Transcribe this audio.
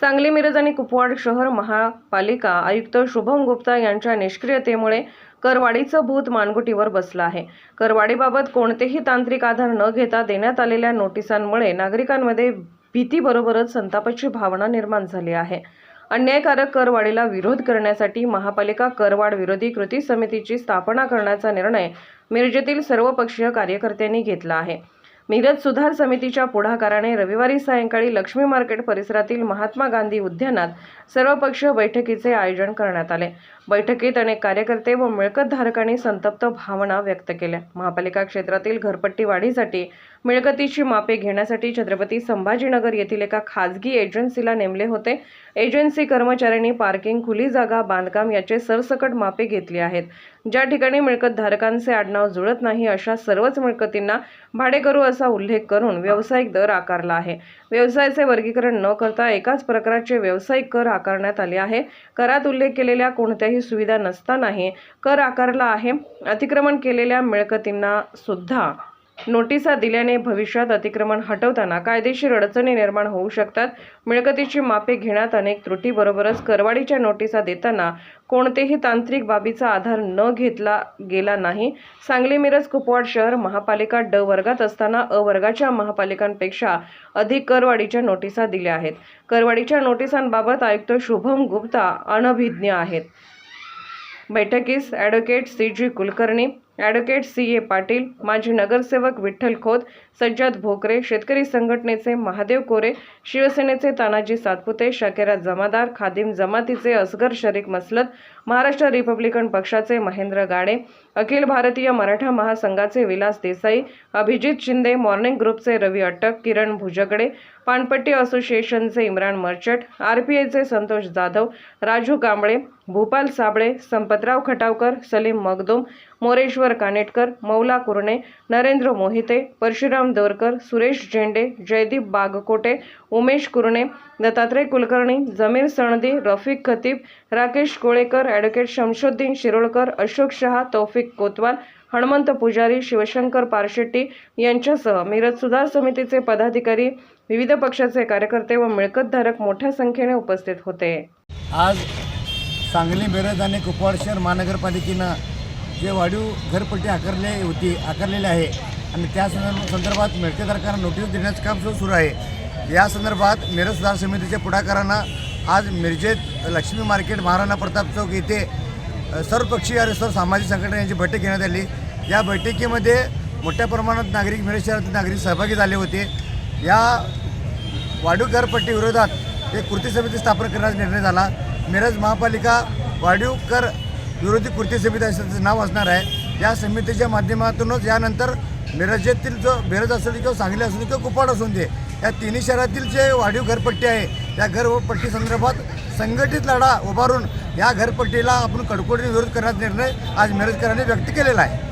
सांगली मिरज आणि कुपवाड शहर महापालिका आयुक्त शुभम गुप्ता यांच्या निष्क्रियतेमुळे करवाडीचं भूत मानगुटीवर बसलं आहे. करवाडीबाबत कोणतेही तांत्रिक आधार न घेता देण्यात आलेल्या नोटिसांमुळे नागरिकांमध्ये भीतीबरोबरच संतापाची भावना निर्माण झाली आहे. अन्यायकारक करवाढीला विरोध करण्यासाठी महापालिका करवाढ विरोधी कृती समितीची स्थापना करण्याचा निर्णय मिरजेतील सर्वपक्षीय कार्यकर्त्यांनी घेतला आहे. मिरज सुधार समितीच्या पुढाकाराने रविवारी सायंकाळी लक्ष्मी मार्केट परिसरातील महात्मा गांधी उद्यानात सर्वपक्षीय बैठकीचे आयोजन करण्यात आले. बैठकीत अनेक कार्यकर्ते व मिळकतधारकांनी संतप्त भावना व्यक्त केल्या. महापालिका क्षेत्रातील घरपट्टी वाढीसाठी मिळकतीची मापे घेण्यासाठी छत्रपती संभाजीनगर येथील एका खाजगी एजन्सीला नेमले होते. एजन्सी कर्मचाऱ्यांनी पार्किंग खुली जागा बांधकाम याचे सरसकट मापे घेतली आहेत. ज्या ठिकाणी मिळकतधारकांचे आडनाव जुळत नाही अशा सर्वच मिळकतींना भाडेकरू असा उल्लेख करून व्यावसायिक दर आकारला आहे. व्यवसायाचे वर्गीकरण न करता एकाच प्रकारचे व्यावसायिक कर आकारण्यात आले आहे. करात उल्लेख केलेल्या कोणत्याही सुविधा नसतानाही कर आकारला आहे. अतिक्रमण केलेल्या मिळकतींना सुद्धा नोटिसा दिल्याने भविष्यात अतिक्रमण हटवताना कायदेशीर अडचणी निर्माण होऊ शकतात. मिळकतीची मापे घेण्यात अनेक त्रुटीबरोबरच करवाडीच्या नोटिसा देताना कोणतेही तांत्रिक बाबीचा आधार न घेतला गेला नाही. सांगली मिरज कुपवाड शहर महापालिका ड वर्गात असताना अ वर्गाच्या महापालिकांपेक्षा अधिक करवाडीच्या नोटिसा दिल्या आहेत. करवाडीच्या नोटिसांबाबत आयुक्त शुभम गुप्ता अनभिज्ञ आहेत. बैठकीस advocate C G Kulkarni advocate C A Patil माजी नगरसेवक विठ्ठल खोत सज्जाद भोकरे शेतकरी संघटनेचे महादेव कोरे शिवसेनेचे तानाजी सातपुते शकेरा जमादार खादिम जमातीचे असगर शरीक मसलत महाराष्ट्र रिपब्लिकन पक्षाचे महेंद्र गाडे अखिल भारतीय मराठा महासंघाचे विलास देसाई अभिजित शिंदे मॉर्निंग ग्रुपचे रवी अट्टक किरण भुजगडे पानपट्टी असोसिएशनचे इम्रान मर्चट आर पी आयचे संतोष जाधव राजू कांबळे भूपाल साबळे संपतराव खटावकर सलीम मगदुम मोरेश्वर कानेटकर मौला कुरणे नरेंद्र मोहिते परशुराम दोरकर सुरेश झेंडे जयदीप बागकोटे उमेश कुरणे दत्तात्रय कुलकर्णी जमीर सणदी रफिक खतीब राकेश कोळेकर ॲडव्होकेट शमशुद्दीन शिरोळकर अशोक शहा तौफिक कोतवाल हनुमंत पुजारी शिवशंकर पारशेट्टी यांच्यासह मिरज सुधार समितीचे पदाधिकारी विविध पक्षाचे कार्यकर्ते व मिळकतधारक मोठ्या संख्येने उपस्थित होते. आज सांगली मिरज आणि कुपवाड शहर महानगरपालिकेनं जे वाढीव घरपट्टी आकारले होती आकारलेली आहे. आणि त्या संदर्भ संदर्भात मिळकेदारकांना नोटीस देण्याचं काम सुरू सुरू आहे. या संदर्भात मिरज सुधार समितीच्या पुढाकारांना आज मिरजेत लक्ष्मी मार्केट महाराणा प्रताप चौक येथे सर्वपक्षीय आणि सर्व सामाजिक संघटना यांची बैठक घेण्यात आली. या बैठकीमध्ये मोठ्या प्रमाणात नागरिक मिरज शहरातील नागरिक सहभागी झाले होते. या वाढीव घरपट्टी विरोधात एक कृती समिती स्थापन करण्याचा निर्णय झाला. मिरज महापालिका वाढीव कर विरोधी कृती समिती असं नाव असणार आहे. या समितीच्या माध्यमातूनच यानंतर मिरजेतील जो मिरज असू दे किंवा सांगली असू दे किंवा कुपाड असू दे या तिन्ही शहरातील जे वाढीव घरपट्टी आहे या घरपट्टी संदर्भात संघटित लढा उभारून या घरपट्टीला आपण कडकोडीने विरोध करण्याचा निर्णय आज मिरजकरांनी व्यक्त केलेला आहे.